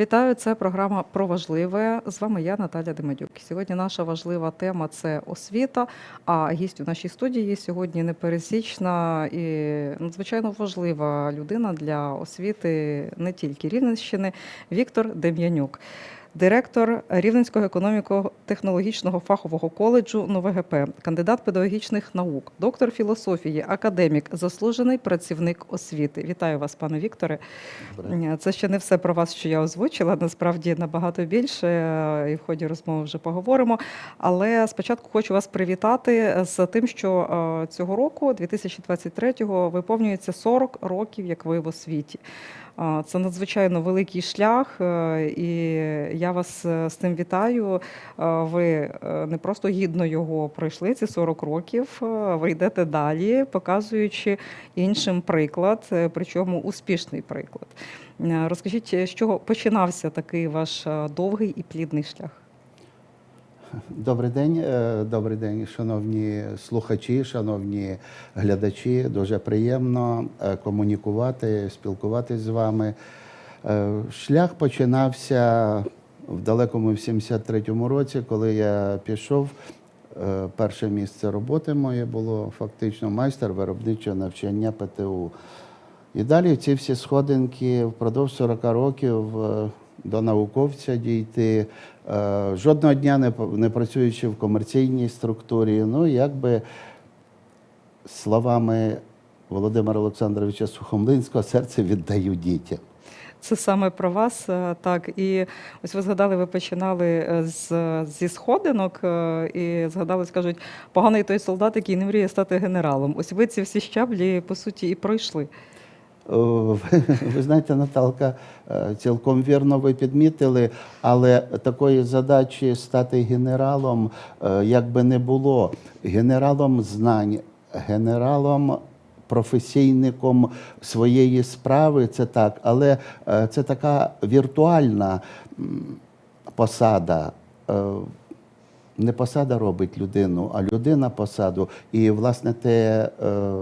Вітаю, це програма про важливе. З вами я, Наталя Демедюк. Сьогодні наша важлива тема це освіта. А гість у нашій студії сьогодні непересічна і надзвичайно важлива людина для освіти не тільки Рівненщини. Віктор Дем'янюк. Директор Рівненського економіко-технологічного фахового коледжу Нове ГП, кандидат педагогічних наук, доктор філософії, академік, заслужений працівник освіти. Вітаю вас, пане Вікторе. Це ще не все про вас, що я озвучила. Насправді набагато більше, е, і в ході розмови вже поговоримо. Але спочатку хочу вас привітати з тим, що е, цього року, 2023-го, виповнюється 40 років, як ви в освіті. Це надзвичайно великий шлях, е, і я вас е, з тим вітаю. Е, Ви не просто гідно його пройшли ці 40 років. Ви йдете далі, показуючи іншим приклад, причому успішний приклад. Розкажіть, з чого починався такий ваш довгий і плідний шлях? Добрий день, е, добрий день, шановні слухачі, шановні глядачі. Дуже приємно е, комунікувати, спілкуватись з вами. Е, Шлях починався в далекому 73-му році, коли я пішов. Перше місце роботи моє було фактично майстер виробничого навчання ПТУ. І далі ці всі сходинки впродовж 40 років до науковця дійти. Е, Жодного дня не, не працюючи в комерційній структурі. Ну, якби словами Володимира Олександровича Сухомлинського серце віддаю дітям. Це саме про вас, е, так. І ось ви згадали, ви починали е, з, зі сходинок і згадали, скажуть, поганий той солдат, який не мріє стати генералом. Ось ви ці всі щаблі, по суті, і пройшли. О, Ви, знаєте, Наталка, е, цілком вірно ви підмітили, але такої задачі стати генералом, е, як би не було, генералом знань, генералом. Професійником своєї справи це так, але е, це така віртуальна посада. Е, не посада робить людину, а людина посаду. І, власне, те, е,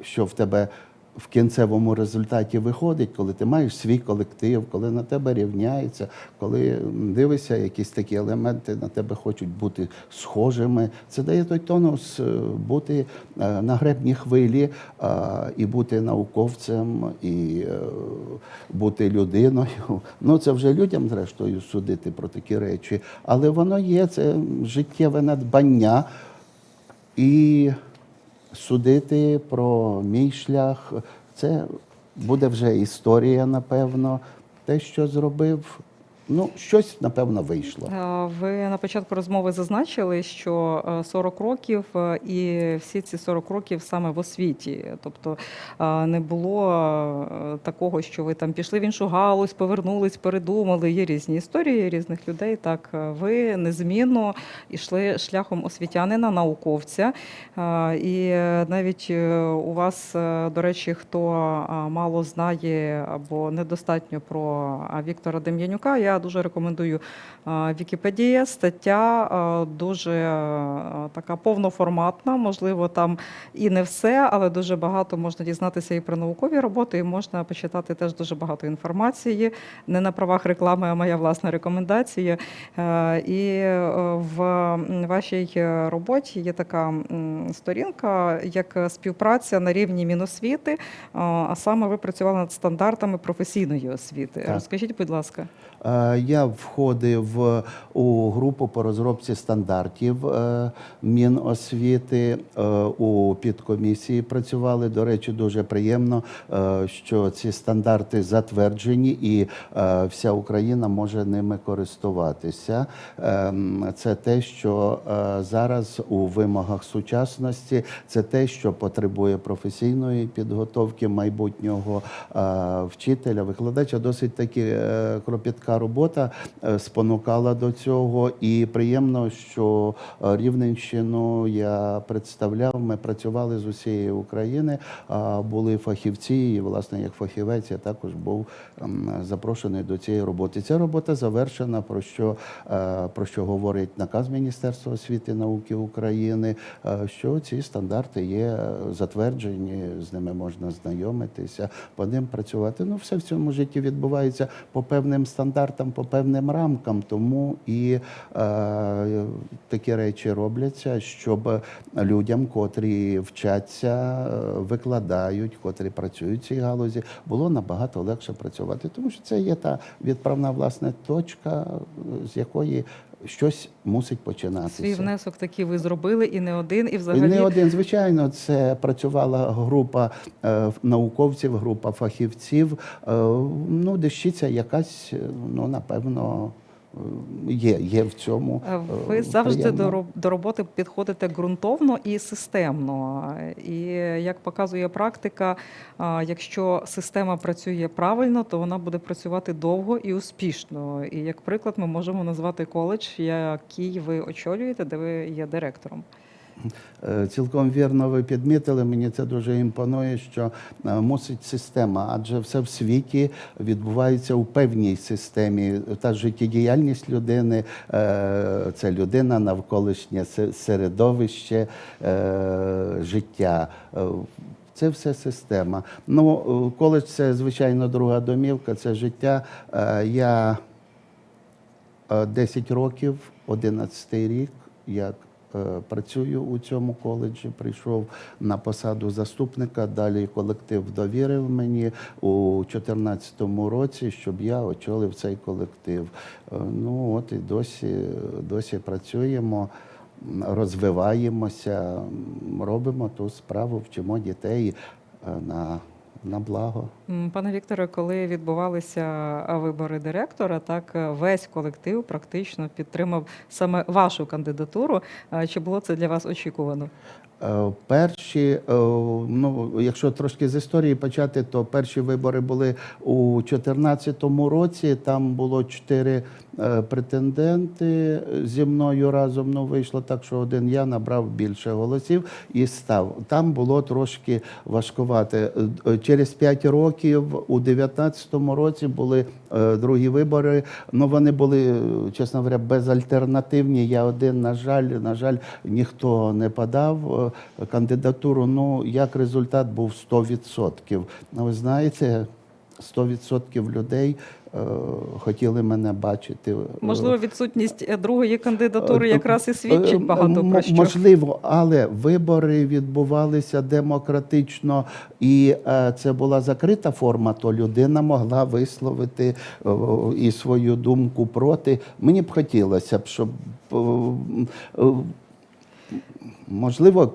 що в тебе в кінцевому результаті виходить, коли ти маєш свій колектив, коли на тебе рівняється, коли дивишся, якісь такі елементи на тебе хочуть бути схожими. Це дає той тонус е, бути е, на гребні хвилі і бути науковцем, і е, бути людиною. Ну це вже людям, зрештою, судити про такі речі. Але воно є, це життєве надбання. І судити про мій шлях, це буде вже історія, напевно. Те, що зробив, ну, щось, напевно, вийшло. Е, Ви на початку розмови зазначили, що е, 40 років е, і всі ці 40 років саме в освіті. Тобто е, не було е, такого, що ви там пішли в іншу галузь, повернулись, передумали. Є різні історії різних людей. Так, е, ви незмінно йшли шляхом освітянина, науковця. Е, І е, навіть е, у вас, е, до речі, хто мало знає або недостатньо про Віктора Дем'янюка, я дуже рекомендую Вікіпедія. Стаття дуже така повноформатна. Можливо, там і не все, але дуже багато можна дізнатися і про наукові роботи, і можна почитати теж дуже багато інформації. Не на правах реклами, а моя власна рекомендація. Е, І е, в вашій е, роботі є така сторінка, як співпраця на рівні Міносвіти, а а саме ви працювали над стандартами професійної освіти. Так. Розкажіть, будь ласка. Е, Я входив у групу по розробці стандартів е, Міносвіти е, у підкомісії. Працювали. До речі, дуже приємно, що ці стандарти затверджені, і вся Україна може ними користуватися. Ем, Це те, що зараз у вимогах сучасності, це те, що потребує професійної підготовки майбутнього вчителя, викладача. Досить таки е, кропітка робота е, спонукала до цього. І приємно, що е, Рівненщину я представляв. Ми працювали з усієї України, були фахівці, і власне як фахівець я також був ем, запрошений до цієї роботи. Ця робота завершена, про що, е, про що говорить наказ Міністерства освіти і науки України, що ці стандарти є затверджені, з ними можна знайомитися, по ним працювати. Ну, все в цьому житті відбувається по певним стандартам. Стандартам, по певним рамкам. Тому і е, такі речі робляться, щоб людям, котрі вчаться, е, викладають, котрі працюють в цій галузі, було набагато легше працювати. Тому що це є та відправна власне точка, з якої щось мусить починатися. Свій внесок такий ви зробили і не один, і взагалі Не один, звичайно, це працювала група е, науковців, група фахівців. Е, ну, дещиця якась, е, ну, напевно, є, є в цьому. Е, е, Ви завжди приємно. до, роб- до роботи підходите ґрунтовно і системно. І як показує практика, якщо система працює правильно, то вона буде працювати довго і успішно. І як приклад, ми можемо назвати коледж, який ви очолюєте, де ви є директором. Е, Цілком вірно ви підмітили. Мені це дуже імпонує, що е, мусить система, адже все в світі відбувається у певній системі. Та життєдіяльність людини е, це людина, навколишнє середовище, життя. Це все система. Ну, коледж це звичайно друга домівка, це життя. Я Е, 10 років, 11 рік, як працюю у цьому коледжі, прийшов на посаду заступника. Далі колектив довірив мені у 2014 році, щоб я очолив цей колектив. Е, Ну от і досі, досі працюємо. Розвиваємося, робимо ту справу, вчимо дітей е, на, на благо. Пане Вікторе, коли відбувалися вибори директора, так е, весь колектив практично підтримав саме вашу кандидатуру. Чи було це для вас очікувано? Е, Перші, е, ну якщо трошки з історії почати, то перші вибори були у 2014 році. Там було чотири претенденти зі мною разом. Ну вийшло так, що один я набрав більше голосів і став. Там було трошки важкувати. Е, Через п'ять років, у 2019 році, були е, другі вибори. Ну вони були, е, чесно говоря, безальтернативні. Я один, на жаль, на жаль, ніхто не подав е, кандидатуру. Ну, як результат був 100%. Ну, ви знаєте, 100% людей е, хотіли мене бачити. е, Можливо, відсутність е, другої кандидатури Е, якраз і е, свідчить багато про що. Можливо, але вибори відбувалися демократично, і е, це була закрита форма, то людина могла висловити е, і свою думку проти. Мені б хотілося б, щоб е, е, можливо.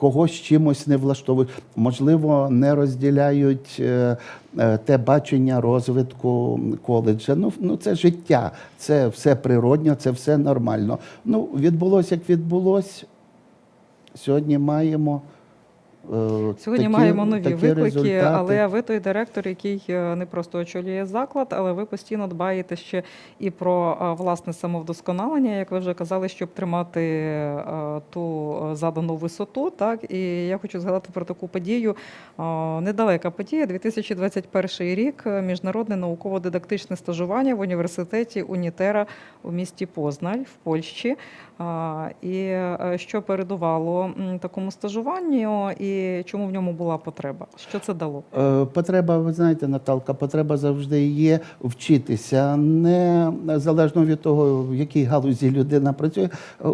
Когось чимось не влаштовують, можливо, не розділяють е, е, те бачення розвитку коледжа. Ну, ну це життя, це все природньо, це все нормально. Ну, відбулося, як відбулось. Сьогодні маємо. Е, Сьогодні такі- маємо нові такі виклики, результати. але ви той директор, який е, не просто очолює заклад, але ви постійно дбаєте ще і про е, власне самовдосконалення, як ви вже казали, щоб тримати ту задану висоту. Так і я хочу згадати про таку подію. Недалека подія, 2021 рік. Міжнародне науково-дидактичне стажування в університеті Унітера у місті Познань в Польщі. І що передувало такому стажуванню, і чому в ньому була потреба? Що це дало? Е, Потреба, ви знаєте, Наталка, потреба завжди є вчитися, не залежно від того, в якій галузі людина працює. Е,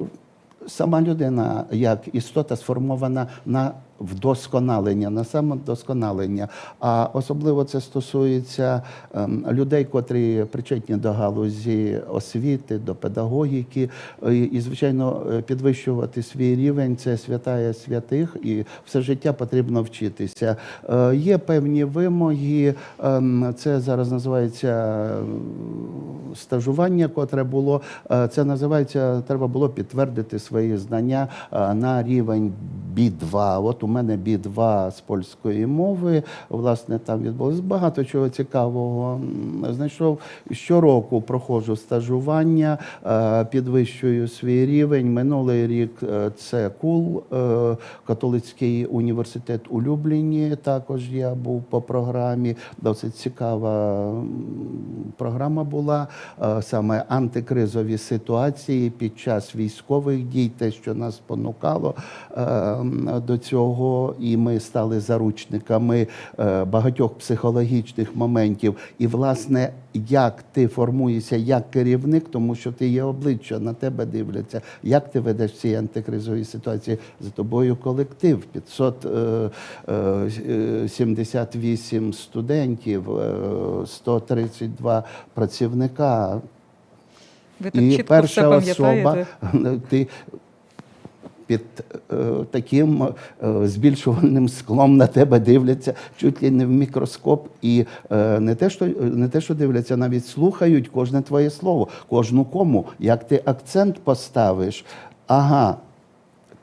Сама людина як істота сформована на вдосконалення, на самодосконалення. А особливо це стосується ем, людей, котрі причетні до галузі освіти, до педагогіки. Е, І, звичайно, е, підвищувати свій рівень це святая святих, і все життя потрібно вчитися. Е, Є певні вимоги. ем, Це зараз називається стажування, котре було. Це називається, треба було підтвердити свої знання на рівень B2. От у мене B2 з польської мови. Власне, там відбулося багато чого цікавого. Знайшов щороку проходжу стажування, е, підвищую свій рівень. Минулий рік е, це КУЛ, е, католицький університет у Любліні. Також я був по програмі. Досить цікава програма була. Саме антикризові ситуації під час військових дій, те, що нас спонукало до цього. Якого і ми стали заручниками е, багатьох психологічних моментів. І, власне, як ти формуєшся як керівник, тому що ти є обличчя, на тебе дивляться, як ти ведеш в цій антикризовій ситуації, за тобою колектив, 578 студентів, е, 132 працівника. Ви так І чітко все перша особа, ти під е, таким е, збільшувальним склом на тебе дивляться чуть ли не в мікроскоп, і е, не те, що не те, що дивляться, навіть слухають кожне твоє слово, кожну кому. Як ти акцент поставиш, ага.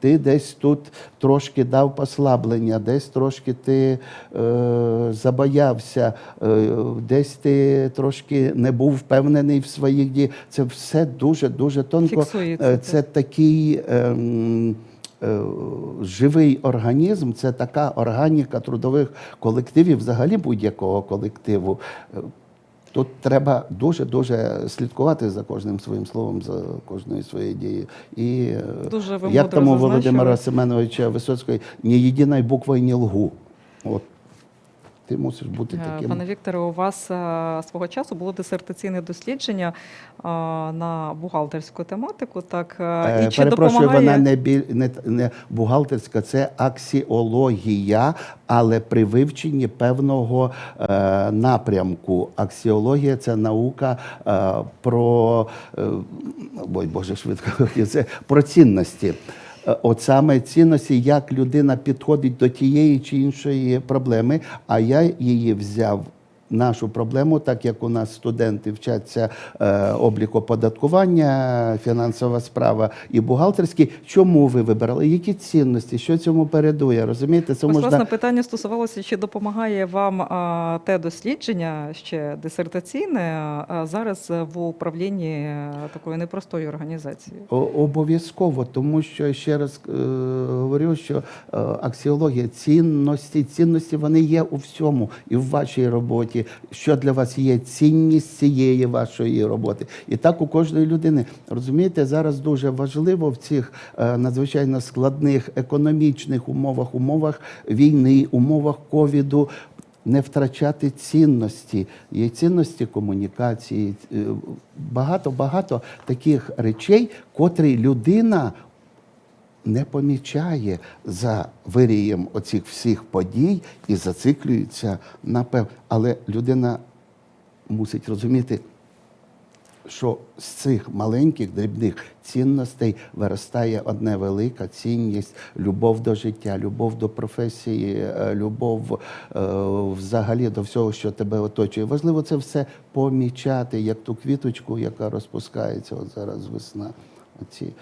Ти десь тут трошки дав послаблення, десь трошки ти е, забоявся, е, десь ти трошки не був впевнений в своїх діях. Це все дуже дуже тонко. Фіксується, Е. Це такий. ем, е, Живий організм це така органіка трудових колективів, взагалі будь-якого колективу. Тут треба дуже дуже слідкувати за кожним своїм словом, за кожною своєю дією. І е, Дуже ви як тому. Володимира Семеновича Висоцького, ні єдиною буквою не лгу. От ти мусиш бути Е, таким. Пане Вікторе, у вас е, свого часу було дисертаційне дослідження е, на бухгалтерську тематику. Так і чи Перепрошую, допомагає вона не, біль, не, не бухгалтерська, це аксіологія, але при вивченні певного е, напрямку. Аксіологія це наука е, про е, ой, Боже, швидко це про цінності. Е, От саме цінності, як людина підходить до тієї чи іншої проблеми, а я її взяв нашу проблему, так як у нас студенти вчаться е, обліку податкування, фінансова справа і бухгалтерський. Чому ви вибирали? Які цінності? Що цьому передує? Розумієте, це Ось, можна власне питання стосувалося, чи допомагає вам а, те дослідження ще дисертаційне а, зараз в управлінні е, такої непростої організації. О- Обов'язково, тому що ще раз е, говорю, що е, аксіологія цінності, цінності вони є у всьому, і в вашій роботі. Що для вас є цінність цієї вашої роботи? І так у кожної людини. Розумієте, зараз дуже важливо в цих е, надзвичайно складних економічних умовах, умовах війни, умовах ковіду. Не втрачати цінності, є цінності комунікації, багато багато таких речей, котрі людина не помічає за вирієм оцих всіх подій і зациклюється на пев. Але людина мусить розуміти, що з цих маленьких дрібних цінностей виростає одна велика цінність, любов до життя, любов до професії, е, любов е, взагалі до всього, що тебе оточує. Важливо це все помічати, як ту квіточку, яка розпускається. От зараз весна. Оці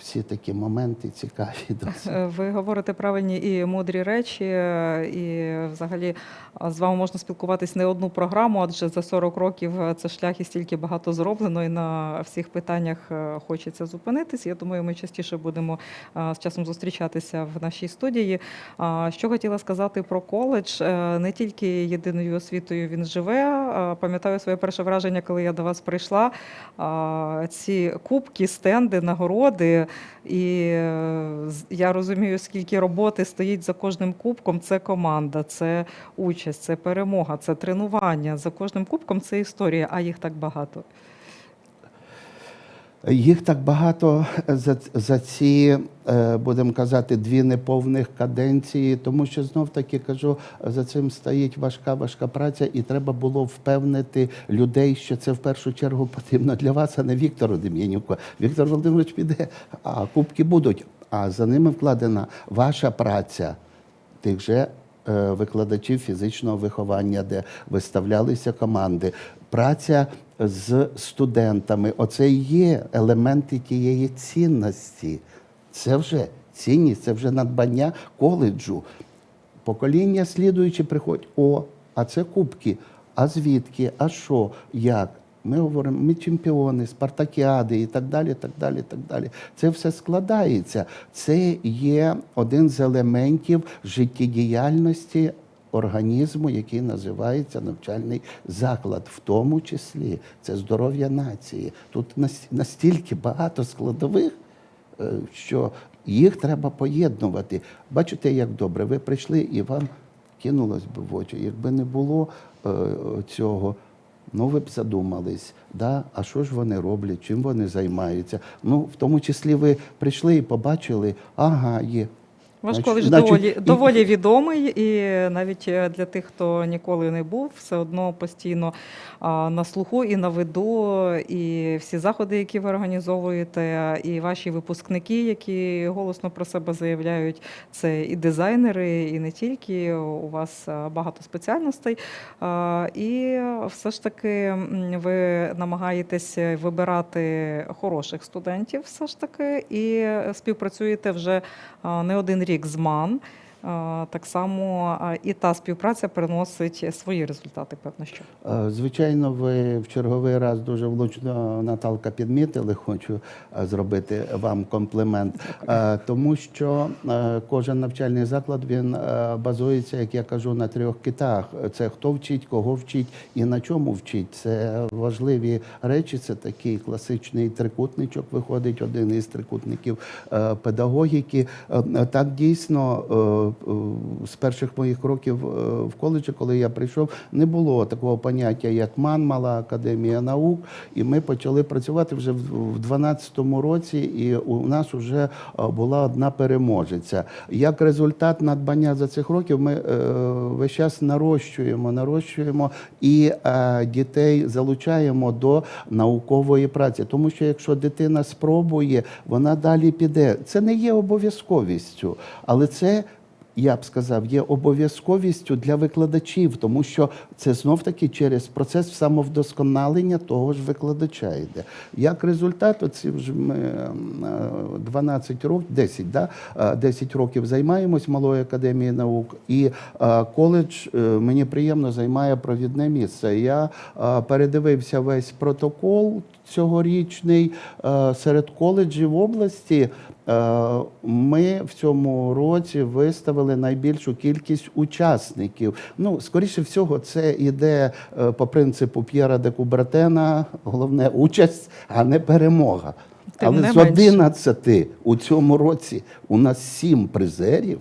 всі такі моменти цікаві досить. Е, Ви говорите правильні і мудрі речі, е, і взагалі з вами можна спілкуватись не одну програму, адже за 40 років е, це шлях і стільки багато зроблено, і на всіх питаннях е, хочеться зупинитись. Я думаю, ми частіше будемо з часом зустрічатися в нашій студії. Що хотіла сказати про коледж? Е, Не тільки єдиною освітою він живе. Пам'ятаю своє перше враження, коли я до вас прийшла. Ці кубки, стенди, нагороди. І е, я розумію, скільки роботи стоїть за кожним кубком. Це команда, це участь, це перемога, це тренування. За кожним кубком це історія, а їх так багато. Їх так багато за, за ці, е, будемо казати, дві неповних каденції, тому що знов таки кажу, за цим стоїть важка, важка праця, і треба було впевнити людей, що це в першу чергу потрібно для вас, а не Віктору Дем'янюку. Віктор Володимирович піде, а кубки будуть. А за ними вкладена ваша праця тих же е, викладачів фізичного виховання, де виставлялися команди. Праця з студентами. Оце і є елементи тієї цінності. Це вже цінність, це вже надбання коледжу. Покоління слідуючи приходять, о, а це кубки. А звідки? А що? Як? Ми говоримо, ми чемпіони, спартакіади і так далі. так далі, так далі. Це все складається. Це є один з елементів життєдіяльності організму, який називається навчальний заклад, в тому числі це здоров'я нації. Тут нас- настільки багато складових, е, що Їх треба поєднувати. Бачите, як добре. Ви прийшли і вам кинулось би в очі. Якби не було е, цього, ну ви б задумались, да? а що ж вони роблять, чим вони займаються. Ну, в тому числі ви прийшли і побачили, ага, є. Ваш Значить- доволі, і- доволі відомий, і навіть е, для тих, хто ніколи не був, все одно постійно а, на слуху і на виду, і всі заходи, які ви організовуєте, і ваші випускники, які голосно про себе заявляють, це і дизайнери, і не тільки. У вас багато спеціальностей. А, І все ж таки ви намагаєтесь вибирати хороших студентів, все ж таки, і співпрацюєте вже не один рік з МАН. Так само і та співпраця приносить свої результати, певно, що. Е, Звичайно, ви в черговий раз дуже влучно Наталка підмітили. Хочу е, зробити вам комплімент, Е, тому що кожен навчальний заклад він базується, як я кажу, на трьох китах: це хто вчить, кого вчить і на чому вчить. Це важливі речі. Це такий класичний трикутничок. Виходить один із трикутників педагогіки. Так дійсно з перших моїх кроків е, в коледжі, коли я прийшов, не було такого поняття, як МАН, мала академія наук. І ми почали працювати вже в 2012 році, і у нас вже е, була одна переможеця. Як результат надбання за цих років, ми е, весь час нарощуємо, нарощуємо і е, дітей залучаємо до наукової праці. Тому що якщо дитина спробує, вона далі піде. Це не є обов'язковістю, але це. Я б сказав, є обов'язковістю для викладачів, тому що це знов таки через процес самовдосконалення того ж викладача йде. Як результат, оці вже ми ем, е, 12 років, 10, да? е, 10 років займаємось малою академією наук, і е, коледж е, мені приємно займає провідне місце. Я е, передивився весь протокол цьогорічний е, серед коледжів області. Е, Ми в цьому році виставили найбільшу кількість учасників. Ну, скоріше всього, це йде е, по принципу П'єра де Кубертена, головне участь, а не перемога. Тим Але не з менше. у цьому році у нас 7 призерів,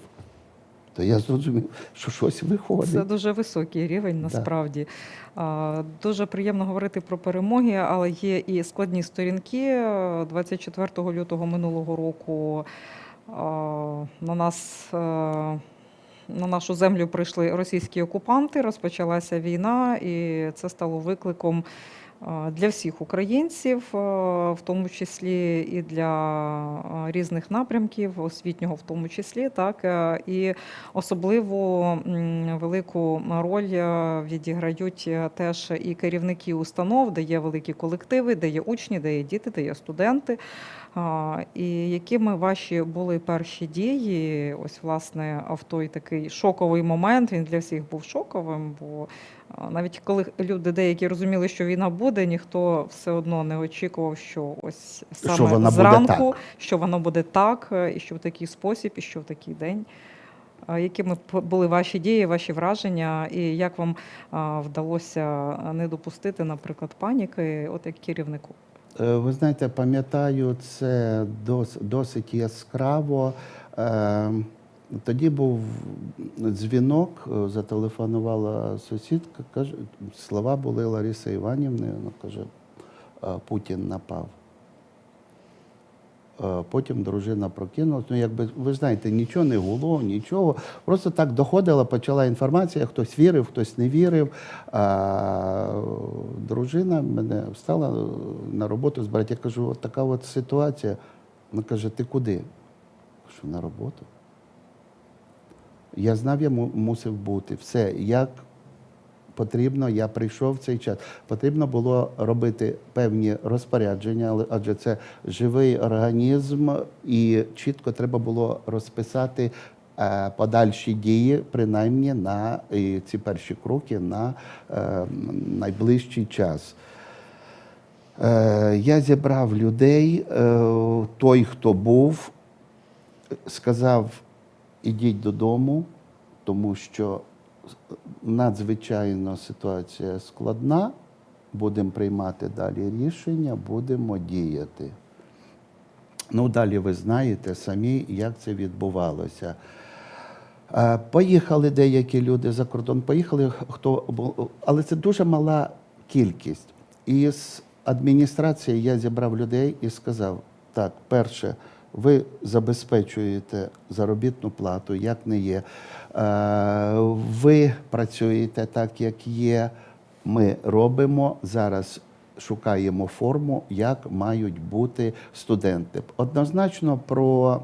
то я зрозумів, що щось виходить. Це дуже високий рівень насправді. А, Дуже приємно говорити про перемоги, але є і складні сторінки. 24 лютого минулого року на нас. е, На нашу землю прийшли російські окупанти, розпочалася війна, і це стало викликом для всіх українців, в тому числі і для різних напрямків, освітнього в тому числі, так е, і особливо велику роль е, відіграють е, теж і керівники установ, де є великі колективи, де є учні, де є діти, де є студенти. І якими ваші були перші дії? Ось, власне, в той такий шоковий момент. Він для всіх був шоковим, бо навіть коли люди деякі розуміли, що війна буде, ніхто все одно не очікував, що ось саме Що вона буде зранку, так. що воно буде так, е, і що в такий спосіб, і що в такий день. Якими п- були ваші дії, ваші враження, і як вам вдалося не допустити, наприклад, паніки, от як керівнику? Е, Ви знаєте, пам'ятаю це дос, досить яскраво. Тоді був дзвінок, е, зателефонувала сусідка, каже, слова були Лариси Іванівни, вона каже, «Е, Путін напав. Е, Потім дружина прокинулась. Ну, якби ви знаєте, нічого не було, нічого. Просто так доходила, почала інформація, хтось вірив, хтось не вірив. А дружина мене встала на роботу з браття. Я кажу, от така от ситуація. Вона каже, ти куди? Кажу, на роботу. Я знав, я мусив бути. Все, як потрібно, я прийшов в цей час. Потрібно було робити певні розпорядження, адже це живий організм, і чітко треба було розписати е, подальші дії, принаймні на ці перші кроки на е, найближчий час. Е, Я зібрав людей, той, хто був, сказав: ідіть додому, тому що надзвичайно ситуація складна. Будемо приймати далі рішення, будемо діяти. Ну, далі ви знаєте самі, як це відбувалося. Е, Поїхали деякі люди за кордон, поїхали хто але це дуже мала кількість. І з адміністрації я зібрав людей і сказав: так, перше, ви забезпечуєте заробітну плату, як не є. Е, Ви працюєте так, як є. Ми робимо зараз. Шукаємо форму, як мають бути студенти. Однозначно про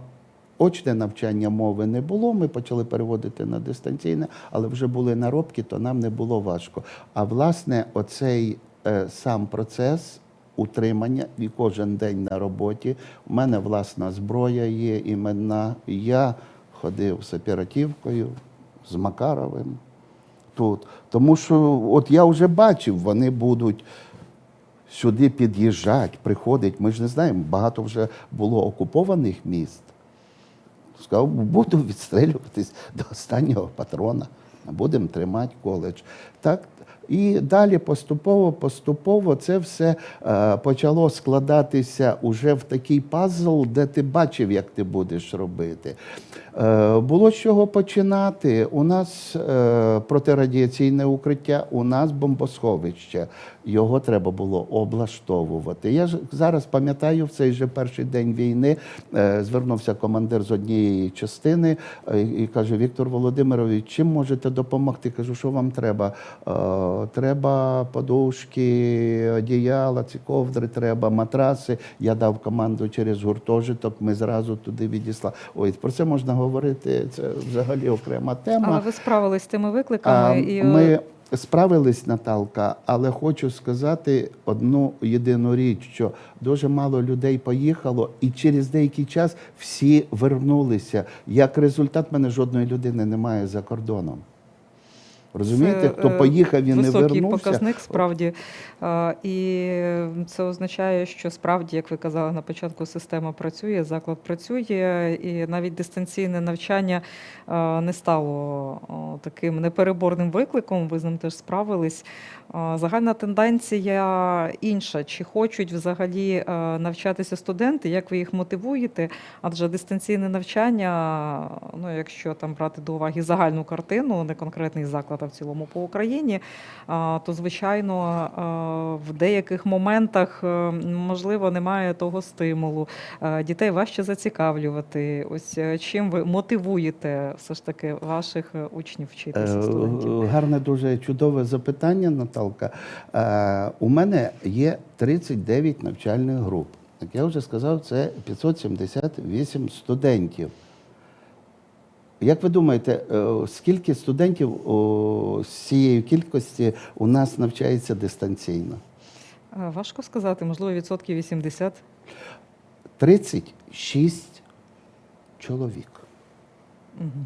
Очне навчання мови не було. Ми почали переводити на дистанційне, але вже були наробки, то нам не було важко. А власне, оцей е, сам процес утримання і кожен день на роботі. У мене власна зброя є іменна. Я ходив з оперативкою, з Макаровим тут. Тому що от я вже бачив, вони будуть сюди під'їжджати, приходять. Ми ж не знаємо, багато вже було окупованих міст. Сказав, буду відстрілюватись до останнього патрона, будемо тримати коледж. Так, і далі поступово, поступово це все е, почало складатися уже в такий пазл, де ти бачив, як ти будеш робити. Е, було з чого починати. У нас е, протирадіаційне укриття, у нас бомбосховище. Його треба було облаштовувати. Я ж зараз пам'ятаю, в цей же перший день війни е, звернувся командир з однієї частини е, і каже: Віктор Володимирович, чим можете допомогти? Кажу, що вам треба? Е, треба подушки, одіяла, ці ковдри, треба матраси. Я дав команду через гуртожиток. Ми зразу туди відіслали. Ой, про це можна говорити. Це взагалі окрема тема. Але ви справились з тими А, викликами і е, Ми справились, Наталка, але хочу сказати одну єдину річ, що дуже мало людей поїхало, і через деякий час всі вернулися. Як результат, мене жодної людини немає за кордоном. Розумієте, хто е, поїхав і не високий вернувся. показник справді. І це означає, що справді, як ви казали на початку, система працює, заклад працює, і навіть дистанційне навчання не стало таким непереборним викликом. Ви з ним теж справились. Загальна тенденція інша. Чи хочуть взагалі навчатися студенти? Як ви їх мотивуєте? Адже дистанційне навчання, ну якщо там брати до уваги загальну картину, не конкретний заклад, в цілому по Україні, то звичайно в деяких моментах е, можливо немає того стимулу. Е, Дітей важче зацікавлювати. Ось е, чим ви мотивуєте все ж таки ваших учнів вчитися студентів? Гарне, дуже чудове запитання, Наталка. У мене є 39 навчальних груп. Як я вже сказав, це 578 студентів. Як ви думаєте, е, скільки студентів з цієї кількості у нас навчається дистанційно? Е, Важко сказати, можливо, відсотків 80. 36 чоловік. Мгм.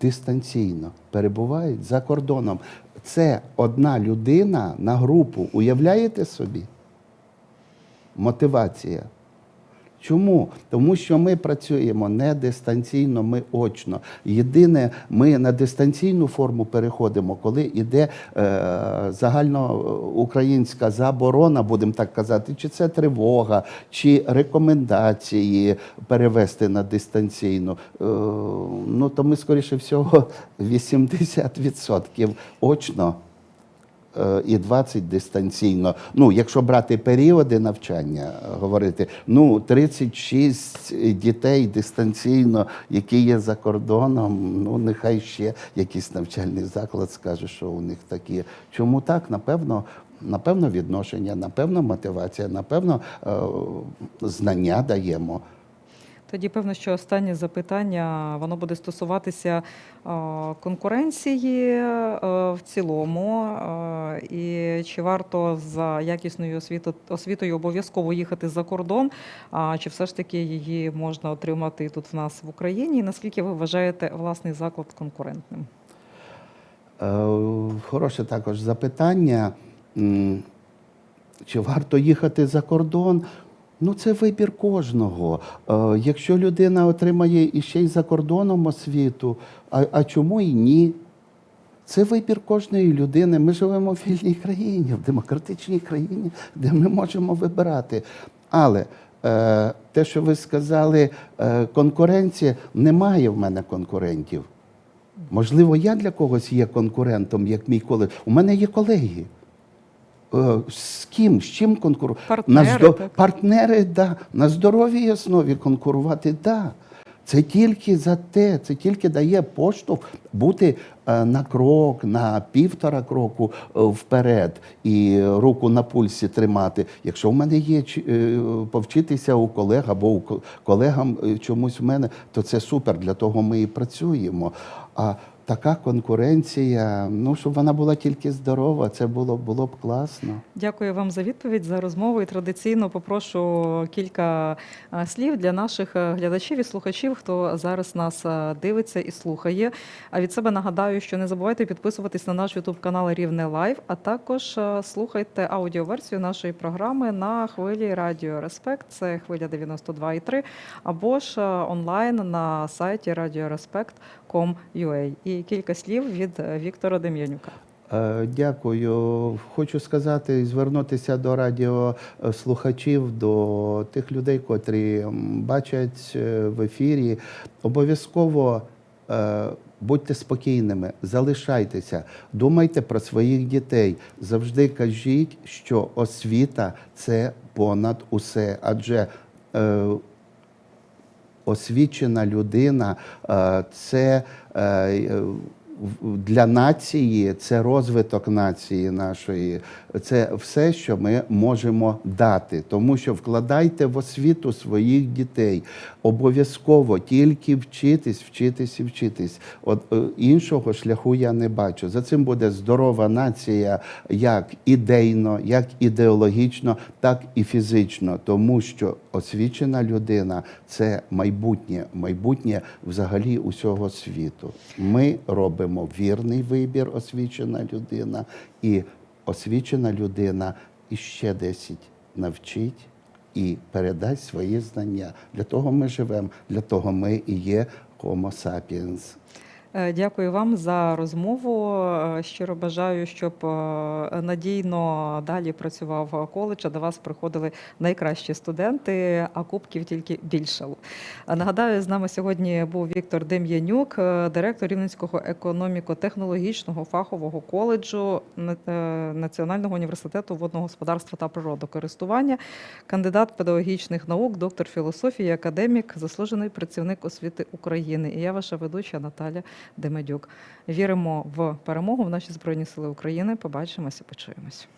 дистанційно перебувають за кордоном. Це одна людина на групу. Уявляєте собі? Мотивація. Чому? Тому що ми працюємо не дистанційно, ми очно. Єдине, ми на дистанційну форму переходимо, коли йде е, загальноукраїнська заборона, будемо так казати, чи це тривога, чи рекомендації перевести на дистанційну. Е, ну то ми, скоріше всього, 80% очно е, і 20 дистанційно. Ну, якщо брати періоди навчання, говорити, ну 36 дітей дистанційно, які є за кордоном, ну нехай ще якийсь навчальний заклад скаже, що у них такі. Чому так? Напевно. Напевно, відношення, напевно, мотивація, напевно, е, знання даємо. Тоді певно, що останнє запитання воно буде стосуватися е, конкуренції е, в цілому, е, і чи варто за якісною освітою обов'язково їхати за кордон, чи все ж таки її можна отримати тут в нас в Україні? І наскільки ви вважаєте власний заклад конкурентним? Хороше також запитання. Чи варто їхати за кордон? Ну, це вибір кожного. Е, Якщо людина отримає іще й за кордоном освіту, а, а чому і ні? Це вибір кожної людини. Ми живемо в вільній країні, в демократичній країні, де ми можемо вибирати. Але е, те, що ви сказали, е, конкуренція, немає в мене конкурентів. Можливо, я для когось є конкурентом, як мій колег. У мене є колеги. Е, З ким? З чим конкурувати? Партнери, на здо... так. Партнери, да. На здоровій основі конкурувати, да. Це тільки за те, це тільки дає поштовх бути е, на крок, на півтора кроку е, вперед і руку на пульсі тримати. Якщо в мене є чи- повчитися у колег або у колегам чомусь в мене, то це супер. Для того ми і працюємо. А така конкуренція, ну щоб вона була тільки здорова, це було, було б класно. Дякую вам за відповідь, за розмову. І традиційно попрошу кілька слів для наших глядачів і слухачів, хто зараз нас дивиться і слухає. А від себе нагадаю, що не забувайте підписуватись на наш Ютуб канал Рівне Лайв, а також слухайте аудіоверсію нашої програми на хвилі Радіо Респект. Це хвиля 92,3, або ж онлайн на сайті radiorespect.com.ua. І кілька слів від е, Віктора Дем'янюка. Е, Дякую. Хочу сказати і звернутися до радіослухачів, до тих людей, котрі бачать е, в ефірі. Обов'язково будьте спокійними, залишайтеся, думайте про своїх дітей. Завжди кажіть, що освіта це понад усе. Адже освічена людина е, це е, для нації, це розвиток нації нашої, це все, що ми можемо дати. Тому що вкладайте в освіту своїх дітей. Обов'язково тільки вчитись, вчитись і вчитись. От е, іншого шляху я не бачу. За цим буде здорова нація, як ідейно, як ідеологічно, так і фізично, тому що освічена людина це майбутнє, майбутнє взагалі усього світу. Ми робимо вірний вибір, освічена людина, і освічена людина іще 10 навчить і передасть свої знання. Для того ми живемо, для того ми і є Homo sapiens. Е, Дякую вам за розмову. Е, Щиро бажаю, щоб е, надійно далі працював коледж, а до вас приходили найкращі студенти, а кубків тільки більшало. Е, Нагадаю, з нами сьогодні був Віктор Дем'янюк, директор Рівненського економіко-технологічного фахового коледжу Національного університету водного господарства та природокористування, кандидат педагогічних наук, доктор філософії, академік, заслужений працівник освіти України. І я ваша ведуча Наталя Демедюк. Віримо в перемогу в наші збройні сили України. Побачимося, почуємось.